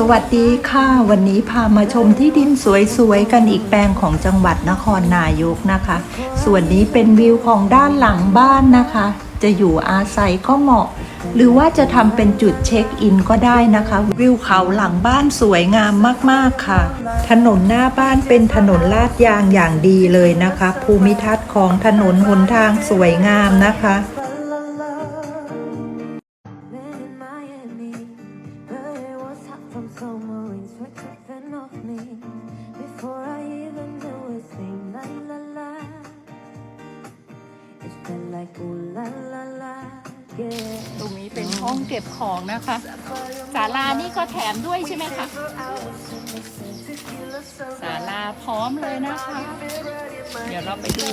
สวัสดีค่ะ วันนี้พามาชมที่ดินสวยๆ กันอีกแปลงของจังหวัดนครนายกนะคะ ส่วนนี้เป็นวิวของด้านหลังบ้านนะคะ จะอยู่อาศัยก็เหมาะ หรือว่าจะทำเป็นจุดเช็คอินก็ได้นะคะ วิวเขาหลังบ้านสวยงามมากๆค่ะ ถนนหน้าบ้านเป็นถนนลาดยางอย่างดีเลยนะคะ ภูมิทัศน์ของถนนหนทางสวยงามนะคะ like ooh la la la, yeah. ตรงนี้เป็นห้องเก็บของนะคะศาลานี่ก็แถมด้วยใช่ไหมคะศาลาพร้อมเลยนะคะ เดี๋ยวเราไปดู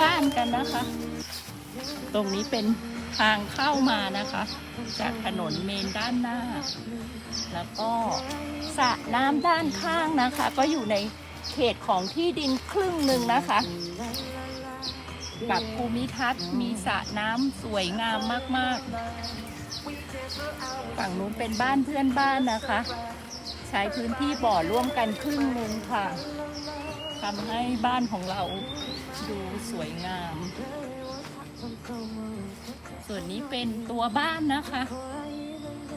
บ้านกันนะคะ ตรงนี้เป็นทางเข้ามานะคะ จากถนนเมนด้านหน้า แล้วก็สระน้ำด้านข้างนะคะ ก็อยู่ในเขตของที่ดินครึ่งหนึ่งนะคะ กับภูมิทัศน์มีสระน้ำสวยงามมากๆ ฝั่งนู้นเป็นบ้านเพื่อนบ้านนะคะ ใช้พื้นที่บ่อร่วมกันครึ่งหนึ่งค่ะทำให้บ้านของเราดูสวยงาม ส่วนนี้เป็นตัวบ้านนะคะ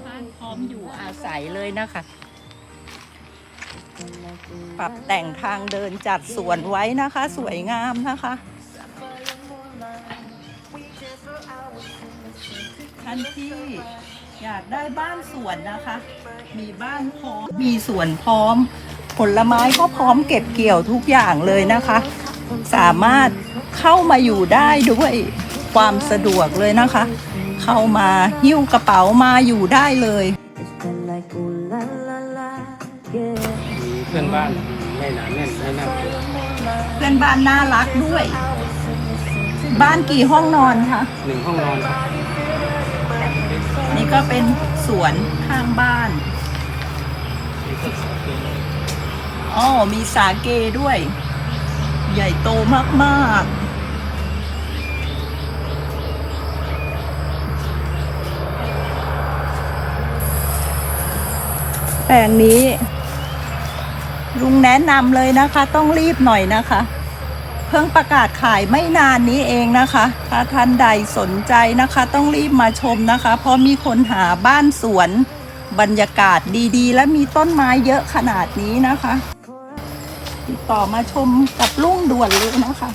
บ้านพร้อมอยู่อาศัยเลยนะคะ ปรับแต่งทางเดินจัดสวนไว้นะคะ สวยงามนะคะ ท่านที่อยากได้บ้านสวนนะคะ มีบ้านพร้อม มีสวนพร้อม ผลไม้ก็พร้อมเก็บเกี่ยวทุกอย่างเลยนะคะ สามารถเข้ามาอยู่ได้ด้วยความสะดวกเลยนะคะ เข้ามาหิ้วกระเป๋ามาอยู่ได้เลย It felt like ooh la la la, yeah. มีเพื่อนบ้านไม่หนาแน่นไม่น่ากลัวเพื่อนบ้านน่ารักด้วย บ้านกี่ห้องนอนคะหนึ่งห้องนอนครับนี่ ก็เป็นสวนข้างบ้าน อ๋อ มีสาเกด้วย ใหญ่โตมากๆแปลงนี้ ลุงแนะนำเลยนะคะ ต้องรีบหน่อยนะคะ เพิ่งประกาศขายไม่นานนี้เองนะคะ ถ้าท่านใดสนใจนะคะ ต้องรีบมาชมนะคะ เพราะมีคนหาบ้านสวน บรรยากาศดีๆ และมีต้นไม้เยอะขนาดนี้นะคะ ติดต่อมาชมกับลุงด่วนเลยนะคะ